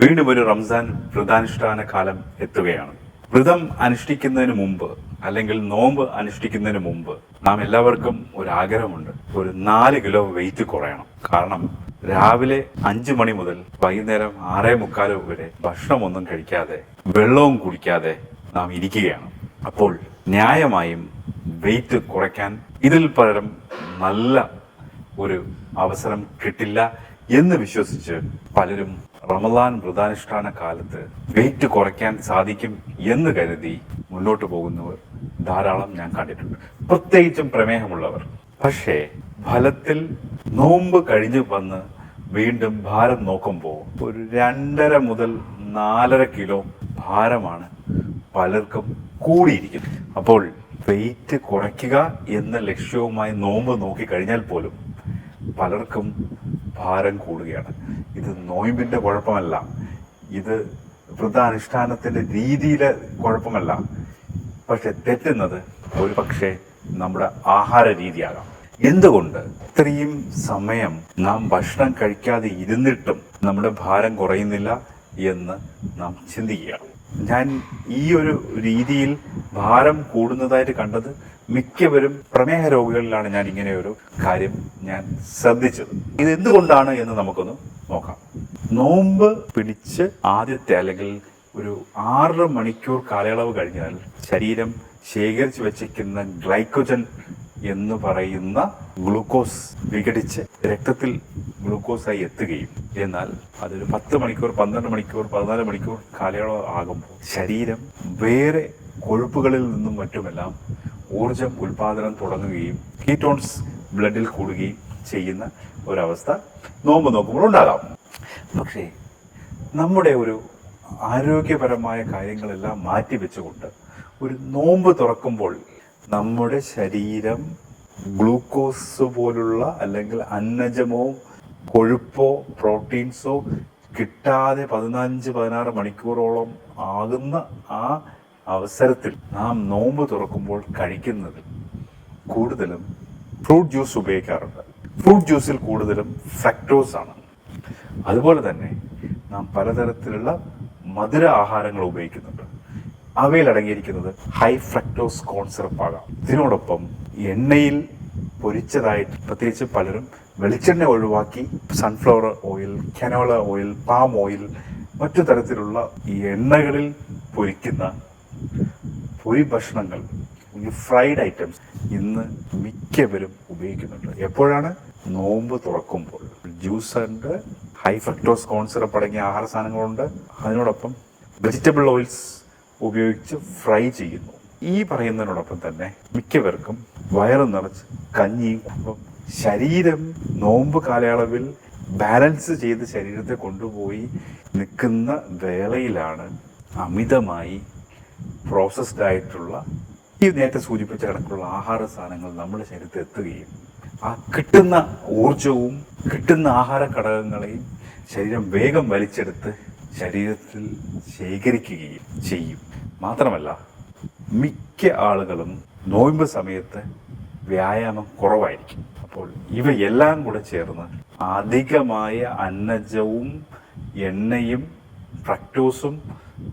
വീണ്ടും ഒരു റംസാൻ വ്രതാനുഷ്ഠാന കാലം എത്തുകയാണ്. വ്രതം അനുഷ്ഠിക്കുന്നതിന് മുമ്പ് അല്ലെങ്കിൽ നോമ്പ് അനുഷ്ഠിക്കുന്നതിന് മുമ്പ് നാം എല്ലാവർക്കും ഒരു ആഗ്രഹമുണ്ട്. ഒരു നാല് കിലോ വെയിറ്റ് കുറയണം. കാരണം രാവിലെ അഞ്ചു മണി മുതൽ വൈകുന്നേരം ആറേ മുക്കാൽ വരെ ഭക്ഷണമൊന്നും കഴിക്കാതെ വെള്ളവും കുടിക്കാതെ നാം ഇരിക്കുകയാണ്. അപ്പോൾ ന്യായമായും വെയിറ്റ് കുറയ്ക്കാൻ ഇതിൽ പകരം നല്ല ഒരു അവസരം കിട്ടില്ല എന്ന് വിശ്വസിച്ച് പലരും റമദാൻ വ്രതാനുഷ്ഠാന കാലത്ത് വെയിറ്റ് കുറയ്ക്കാൻ സാധിക്കും എന്ന് കരുതി മുന്നോട്ട് പോകുന്നവർ ധാരാളം ഞാൻ കണ്ടിട്ടുണ്ട്. പ്രത്യേകിച്ചും പ്രമേഹമുള്ളവർ. പക്ഷേ ഫലത്തിൽ നോമ്പ് കഴിഞ്ഞു വന്ന് വീണ്ടും ഭാരം നോക്കുമ്പോൾ ഒരു രണ്ടര മുതൽ നാലര കിലോ ഭാരമാണ് പലർക്കും കൂടിയിരിക്കുന്നത്. അപ്പോൾ വെയിറ്റ് കുറയ്ക്കുക എന്ന ലക്ഷ്യവുമായി നോമ്പ് നോക്കി കഴിഞ്ഞാൽ പോലും പലർക്കും ഭാരം കൂടുകയാണ്. ഇത് നോയിമ്പിന്റെ കുഴപ്പമല്ല. ഇത് വൃദ്ധാനുഷ്ഠാനത്തിന്റെ രീതിയിലെ കുഴപ്പമല്ല. പക്ഷെ തെറ്റുന്നത് ഒരു പക്ഷേ നമ്മുടെ ആഹാര രീതിയാകാം. എന്തുകൊണ്ട് ഇത്രയും സമയം നാം ഭക്ഷണം കഴിക്കാതെ ഇരുന്നിട്ടും നമ്മുടെ ഭാരം കുറയുന്നില്ല എന്ന് നാം ചിന്തിക്കുക ഞാൻ ഈ ഒരു രീതിയിൽ ഭാരം കൂടുന്നതായിട്ട് കണ്ടത് മിക്കവരും പ്രമേഹ രോഗികളിലാണ് ഞാൻ ഇങ്ങനെ ഒരു കാര്യം ഞാൻ ശ്രദ്ധിച്ചത്. ഇത് എന്തുകൊണ്ടാണ് എന്ന് നമുക്കൊന്ന് നോക്കാം. നോമ്പ് പിടിച്ച് ആദ്യത്തെ അല്ലെങ്കിൽ ഒരു ആറ് മണിക്കൂർ കാലയളവ് കഴിഞ്ഞാൽ ശരീരം ശേഖരിച്ചു വച്ചിരിക്കുന്ന ഗ്ലൈക്കോജൻ എന്ന് പറയുന്ന ഗ്ലൂക്കോസ് വിഘടിച്ച് രക്തത്തിൽ ഗ്ലൂക്കോസായി എത്തുകയും എന്നാൽ അതൊരു പത്ത് മണിക്കൂർ പന്ത്രണ്ട് മണിക്കൂർ പതിനാല് മണിക്കൂർ കാലയളവ് ആകുമ്പോൾ ശരീരം വേറെ കൊഴുപ്പുകളിൽ നിന്നും മറ്റുമെല്ലാം ഊർജം ഉൽപാദനം തുടങ്ങുകയും കീറ്റോൺസ് ബ്ലഡിൽ കൂടുകയും ചെയ്യുന്ന ഒരവസ്ഥ നോമ്പ് നോക്കുമ്പോൾ ഉണ്ടാകാം. പക്ഷേ നമ്മുടെ ഒരു ആരോഗ്യപരമായ കാര്യങ്ങളെല്ലാം മാറ്റിവെച്ചുകൊണ്ട് ഒരു നോമ്പ് തുറക്കുമ്പോൾ നമ്മുടെ ശരീരം ഗ്ലൂക്കോസ് പോലുള്ള അല്ലെങ്കിൽ അന്നജമോ കൊഴുപ്പോ പ്രോട്ടീൻസോ കിട്ടാതെ പതിനഞ്ച് പതിനാറ് മണിക്കൂറോളം ആകുന്ന ആ അവസരത്തിൽ നാം നോമ്പ് തുറക്കുമ്പോൾ കഴിക്കുന്നത് കൂടുതലും ഫ്രൂട്ട് ജ്യൂസ് ഉപയോഗിക്കാറുണ്ട്. ഫ്രൂട്ട് ജ്യൂസിൽ കൂടുതലും ഫ്രക്ടോസ് ആണ്. അതുപോലെ തന്നെ നാം പലതരത്തിലുള്ള മധുര ആഹാരങ്ങൾ ഉപയോഗിക്കുന്നുണ്ട്. അവയിൽ അടങ്ങിയിരിക്കുന്നത് ഹൈ ഫ്രക്ടോസ് കോൺ സിറപ്പ് ആകാം. ഇതിനോടൊപ്പം എണ്ണയിൽ പൊരിച്ചതായിട്ട് പ്രത്യേകിച്ച് പലരും വെളിച്ചെണ്ണ ഒഴിവാക്കി sunflower oil canola oil palm oil മറ്റു തരത്തിലുള്ള ഈ എണ്ണകളിൽ പൊരിക്കുന്ന പൊരി ഭക്ഷണങ്ങൾ ഈ ഫ്രൈഡ് ഐറ്റംസ് ഇന്ന് മിക്കവരും ഉപയോഗിക്കുന്നുണ്ട്. എപ്പോഴാണ്? നോമ്പ് തുറക്കുമ്പോൾ. ജ്യൂസ് ഉണ്ട് ഹൈ ഫ്രക്ടോസ് കോൺ സിറപ്പ് അടങ്ങിയ ആഹാര സാധനങ്ങളുണ്ട്. അതിനോടൊപ്പം വെജിറ്റബിൾ ഓയിൽസ് ഉപയോഗിച്ച് ഫ്രൈ ചെയ്യുന്നു. ഈ പറയുന്നതിനോടൊപ്പം തന്നെ മിക്കവർക്കും വയറ് നിറച്ച് കഞ്ഞിയും അപ്പം ശരീരം നോമ്പ് കാലയളവിൽ ബാലൻസ് ചെയ്ത് ശരീരത്തെ കൊണ്ടുപോയി നിൽക്കുന്ന വേളയിലാണ് അമിതമായി പ്രോസസ്ഡ് ആയിട്ടുള്ള ഈ നേരത്തെ സൂചിപ്പിച്ച കണക്കുള്ള ആഹാര സാധനങ്ങൾ നമ്മുടെ ശരീരത്തിൽ എത്തുകയും ആ കിട്ടുന്ന ഊർജവും കിട്ടുന്ന ആഹാര ഘടകങ്ങളെയും ശരീരം വേഗം വലിച്ചെടുത്ത് ശരീരത്തിൽ ശേഖരിക്കുകയും ചെയ്യും. മാത്രമല്ല മിക്ക ആളുകളും നോയമ്പ് സമയത്ത് വ്യായാമം കുറവായിരിക്കും. അപ്പോൾ ഇവയെല്ലാം കൂടെ ചേർന്ന് അധികമായ അന്നജവും എണ്ണയും ഫ്രക്ടോസും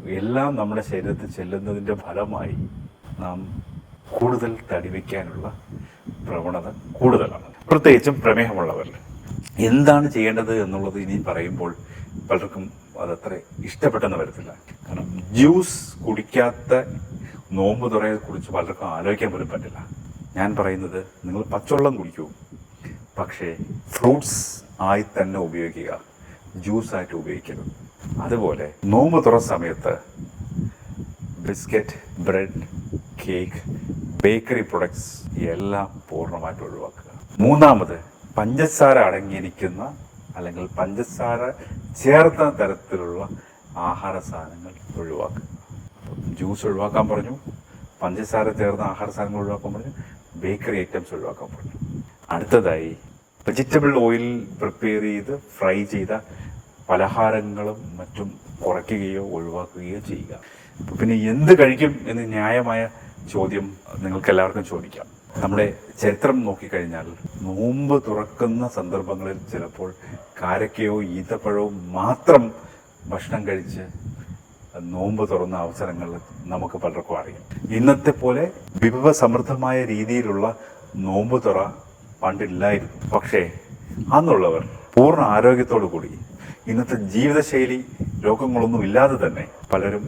എല്ലാം നമ്മുടെ ശരീരത്തിൽ ചെല്ലുന്നതിന്റെ ഫലമായി നാം കൂടുതൽ തടിവയ്ക്കാനുള്ള പ്രവണത കൂടുതലാണ്. പ്രത്യേകിച്ചും പ്രമേഹമുള്ളവരിൽ എന്താണ് ചെയ്യേണ്ടത് എന്നുള്ളത് ഇനി പറയുമ്പോൾ പലർക്കും അതത്ര ഇഷ്ടപ്പെട്ടെന്ന് വരത്തില്ല. കാരണം ജ്യൂസ് കുടിക്കാത്ത നോമ്പ് തുറയെ കുറിച്ച് പലർക്കും ആലോചിക്കാൻ പോലും പറ്റില്ല. ഞാൻ പറയുന്നത് നിങ്ങൾ പച്ചവെള്ളം കുടിക്കൂ. പക്ഷേ ഫ്രൂട്ട്സ് ആയി തന്നെ ഉപയോഗിക്കുക. ജ്യൂസ് ആയിട്ട് ഉപയോഗിക്കരുത്. അതുപോലെ നോമ്പ് തുറ സമയത്ത് biscuit bread cake bakery products എല്ലാം പൂർണമായിട്ട് ഒഴിവാക്കുക. മൂന്നാമത് പഞ്ചസാര അടങ്ങിയിരിക്കുന്ന അല്ലെങ്കിൽ പഞ്ചസാര ചേർത്ത തരത്തിലുള്ള ആഹാര സാധനങ്ങൾ ഒഴിവാക്കുക. ജ്യൂസ് ഒഴിവാക്കാൻ പറഞ്ഞു പഞ്ചസാര ചേർന്ന ആഹാര സാധനങ്ങൾ ഒഴിവാക്കാൻ പറഞ്ഞു ബേക്കറി ഐറ്റംസ് ഒഴിവാക്കാൻ പറഞ്ഞു. അടുത്തതായി വെജിറ്റബിൾ ഓയിൽ പ്രിപ്പയർ ചെയ്ത് ഫ്രൈ ചെയ്ത പലഹാരങ്ങളും മറ്റും കുറയ്ക്കുകയോ ഒഴിവാക്കുകയോ ചെയ്യുക. പിന്നെ എന്ത് കഴിക്കും എന്ന് ന്യായമായ ചോദ്യം നിങ്ങൾക്ക് എല്ലാവർക്കും ചോദിക്കാം. നമ്മുടെ ചരിത്രം നോക്കിക്കഴിഞ്ഞാൽ നോമ്പ് തുറക്കുന്ന സന്ദർഭങ്ങളിൽ ചിലപ്പോൾ കാരക്കയോ ഈത്തപ്പഴവും മാത്രം ഭക്ഷണം കഴിച്ച് നോമ്പ് തുറന്ന അവസരങ്ങൾ നമുക്ക് പലർക്കും അറിയാം. ഇന്നത്തെ പോലെ വിഭവസമൃദ്ധമായ രീതിയിലുള്ള നോമ്പ് തുറ പണ്ടില്ലായിരുന്നു. പക്ഷേ അന്നുള്ളവർ പൂർണ ആരോഗ്യത്തോടു കൂടി ഇന്നത്തെ ജീവിതശൈലി രോഗങ്ങളൊന്നും ഇല്ലാതെ തന്നെ പലരും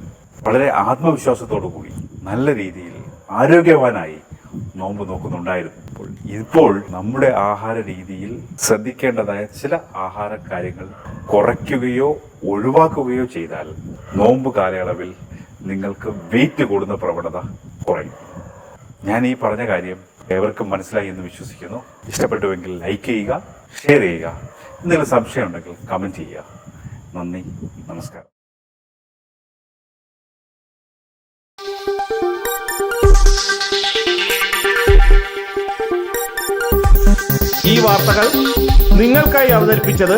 വളരെ ആത്മവിശ്വാസത്തോടു കൂടി നല്ല രീതിയിൽ ആരോഗ്യവാനായി നോമ്പ് നോക്കുന്നുണ്ടായിരുന്നു. ഇപ്പോൾ നമ്മുടെ ആഹാര രീതിയിൽ ശ്രദ്ധിക്കേണ്ടതായ ചില ആഹാര കാര്യങ്ങൾ കുറയ്ക്കുകയോ ഒഴിവാക്കുകയോ ചെയ്താൽ നോമ്പ് കാലയളവിൽ നിങ്ങൾക്ക് വെയിറ്റ് കൂടുന്ന പ്രവണത കുറയും. ഞാൻ ഈ പറഞ്ഞ കാര്യം ഏവർക്കും മനസ്സിലായി എന്ന് വിശ്വസിക്കുന്നു. ഇഷ്ടപ്പെട്ടുവെങ്കിൽ ലൈക്ക് ചെയ്യുക ഷെയർ ചെയ്യുക. എന്തെങ്കിലും സംശയം ഉണ്ടെങ്കിൽ കമന്റ് ചെയ്യുക. നന്ദി നമസ്കാരം. ഈ വാർത്തകൾ നിങ്ങൾക്കായി അവതരിപ്പിച്ചത്